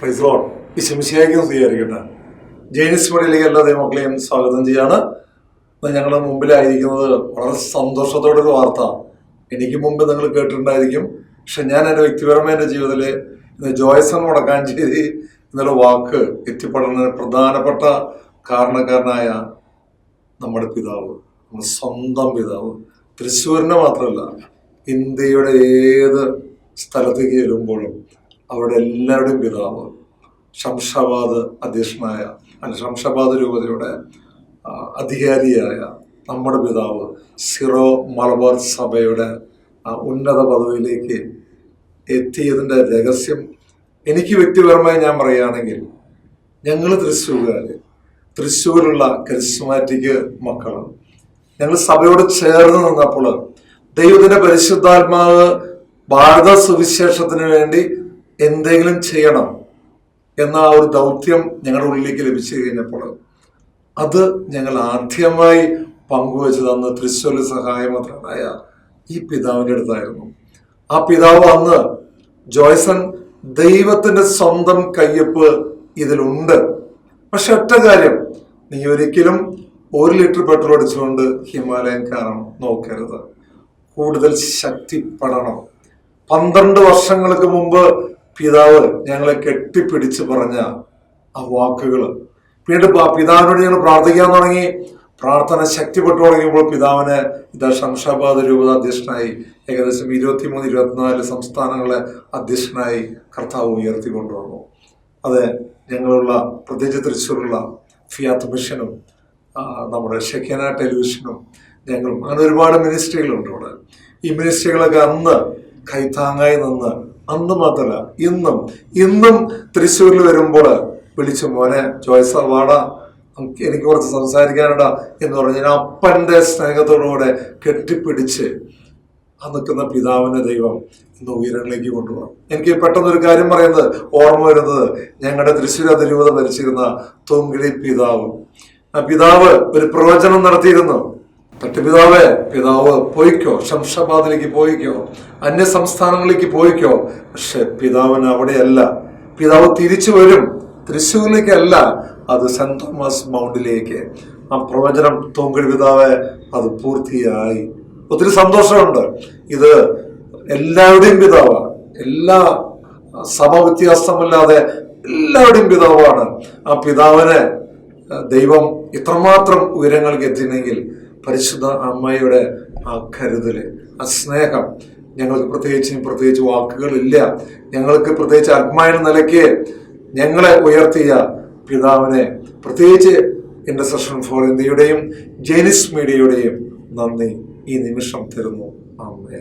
Price load വിശംശിയായിരിക്കും സ്വീകരിക്കട്ടെ ജെയിനിസ് മടിയിലേക്ക് എല്ലാ ദൈവമക്കളെയും സ്വാഗതം ചെയ്യാണ്. ഞങ്ങളുടെ മുമ്പിലായിരിക്കുന്നത് വളരെ സന്തോഷത്തോടെ ഒരു വാർത്ത. എനിക്ക് മുമ്പ് നിങ്ങൾ കേട്ടിട്ടുണ്ടായിരിക്കും. പക്ഷെ ഞാൻ എന്റെ വ്യക്തിപരമായ എന്റെ ജീവിതത്തിൽ ഇന്ന് ജോയ്സൺ മുടക്കാഞ്ചേരി എന്നുള്ള വാക്ക് എത്തിപ്പെടുന്നതിന് പ്രധാനപ്പെട്ട കാരണക്കാരനായ നമ്മുടെ പിതാവ് നമ്മുടെ സ്വന്തം പിതാവ്. തൃശ്ശൂരിനെ മാത്രമല്ല ഇന്ത്യയുടെ ഏത് സ്ഥലത്തേക്ക് ചെല്ലുമ്പോഴും അവരുടെ എല്ലാവരുടെയും പിതാവ് ശംഷാബാദ് അധ്യക്ഷനായ അല്ല ശംഷാബാദ് രൂപതയുടെ അധികാരിയായ നമ്മുടെ പിതാവ് സിറോ മലബാർ സഭയുടെ ഉന്നത പദവിയിലേക്ക് എത്തിയതിന്റെ രഹസ്യം എനിക്ക് വ്യക്തിപരമായി ഞാൻ പറയുകയാണെങ്കിൽ ഞങ്ങൾ തൃശ്ശൂരുകാർ തൃശ്ശൂരുള്ള കരിസ്മാറ്റിക് മക്കളാണ് ഞങ്ങൾ സഭയോട് ചേർന്ന് നിന്നപ്പോൾ ദൈവത്തിന്റെ പരിശുദ്ധാത്മാവ് ഭാരത സുവിശേഷത്തിന് വേണ്ടി എന്തെങ്കിലും ചെയ്യണം. എന്ന ആ ഒരു ദൗത്യം ഞങ്ങളുടെ ഉള്ളിലേക്ക് ലഭിച്ചു കഴിഞ്ഞപ്പോൾ അത് ഞങ്ങൾ ആദ്യമായി പങ്കുവെച്ചത് അന്ന് തൃശ്ശൂരിൽ സഹായമന്ത്രനായ ഈ പിതാവിന്റെ അടുത്തായിരുന്നു. ആ പിതാവ് അന്ന് ജോയ്സൺ ദൈവത്തിന്റെ സ്വന്തം കയ്യൊപ്പ് ഇതിലുണ്ട്. പക്ഷെ ഒറ്റ കാര്യം നീ ഒരിക്കലും ഒരു ലിറ്റർ പെട്രോൾ അടിച്ചുകൊണ്ട് ഹിമാലയം കാരണം നോക്കരുത്. കൂടുതൽ ശക്തിപ്പെടണം. പന്ത്രണ്ട് വർഷങ്ങൾക്ക് മുമ്പ് പിതാവ് ഞങ്ങളെ കെട്ടിപ്പിടിച്ച് പറഞ്ഞ ആ വാക്കുകൾ വീണ്ടും പിതാവിനോട് ഞങ്ങൾ പ്രാർത്ഥിക്കാൻ തുടങ്ങി. പ്രാർത്ഥന ശക്തിപ്പെട്ടു തുടങ്ങിയപ്പോൾ പിതാവിന് ഇതാ ശംഷാബാദ് രൂപത അധ്യക്ഷനായി ഏകദേശം ഇരുപത്തിമൂന്ന് ഇരുപത്തിനാല് സംസ്ഥാനങ്ങളെ അധ്യക്ഷനായി കർത്താവ് ഉയർത്തി അത് അതെ ഞങ്ങളുള്ള പ്രത്യേകിച്ച് തൃശ്ശൂരുള്ള ഫിയാത്ത് മിഷനും നമ്മുടെ ഷെക്കന ടെലിവിഷനും ഞങ്ങളും. അങ്ങനെ ഒരുപാട് മിനിസ്ട്രികളുണ്ട് ഇവിടെ. ഈ മിനിസ്ട്രികളൊക്കെ അന്ന് കൈത്താങ്ങായി നിന്ന് അന്ന് മാത്രമല്ല ഇന്നും ഇന്നും തൃശ്ശൂരിൽ വരുമ്പോൾ വിളിച്ചു മോനെ ജോയ്സ വാടാ എനിക്ക് കുറച്ച് സംസാരിക്കാനുണ്ടാ എന്ന് പറഞ്ഞ് ഞാൻ അപ്പന്റെ സ്നേഹത്തോടുകൂടെ കെട്ടിപ്പിടിച്ച് ആ നിൽക്കുന്ന പിതാവിനെ ദൈവം ഇന്ന് ഉയരങ്ങളിലേക്ക് കൊണ്ടുപോകാം. എനിക്ക് പെട്ടെന്ന് ഒരു കാര്യം പറയുന്നത് ഓർമ്മ വരുന്നത് ഞങ്ങളുടെ തൃശ്ശൂർ അതിരൂപത ഭരിച്ചിരുന്ന തൂങ്കിളി പിതാവ്. ആ പിതാവ് ഒരു പ്രവചനം നടത്തിയിരുന്നു. മറ്റു പിതാവേ പിതാവ് പോയിക്കോ ശംഷാബാദിലേക്ക് പോയിക്കോ അന്യ സംസ്ഥാനങ്ങളിലേക്ക് പോയിക്കോ. പക്ഷെ പിതാവിന് അവിടെയല്ല. പിതാവ് തിരിച്ചു വരും. തൃശ്ശൂരിലേക്കല്ല അത് സെന്റ് തോമസ് മൗണ്ടിലേക്ക്. ആ പ്രവചനം തോങ്കടി പിതാവ് അത് പൂർത്തിയായി. ഒത്തിരി സന്തോഷമുണ്ട്. ഇത് എല്ലാവരുടെയും പിതാവാണ്. എല്ലാ സഭ വ്യത്യാസമില്ലാതെ എല്ലാവരുടെയും പിതാവാണ്. ആ പിതാവിനെ ദൈവം ഇത്രമാത്രം ഉയരങ്ങൾക്ക് എത്തിയെങ്കിൽ പരിശുദ്ധ അമ്മയുടെ ആ കരുതൽ ആ സ്നേഹം. ഞങ്ങൾക്ക് പ്രത്യേകിച്ച് പ്രത്യേകിച്ച് വാക്കുകളില്ല. ഞങ്ങൾക്ക് പ്രത്യേകിച്ച് ആത്മാവിന് നിലയ്ക്ക് ഞങ്ങളെ ഉയർത്തിയ പിതാവിനെ പ്രത്യേകിച്ച് ഇന്റർസെഷൻ ഫോർ ഇന്ത്യയുടെയും ജെനിസ് മീഡിയയുടെയും നന്ദി ഈ നിമിഷം തരുന്നു. അമ്മേ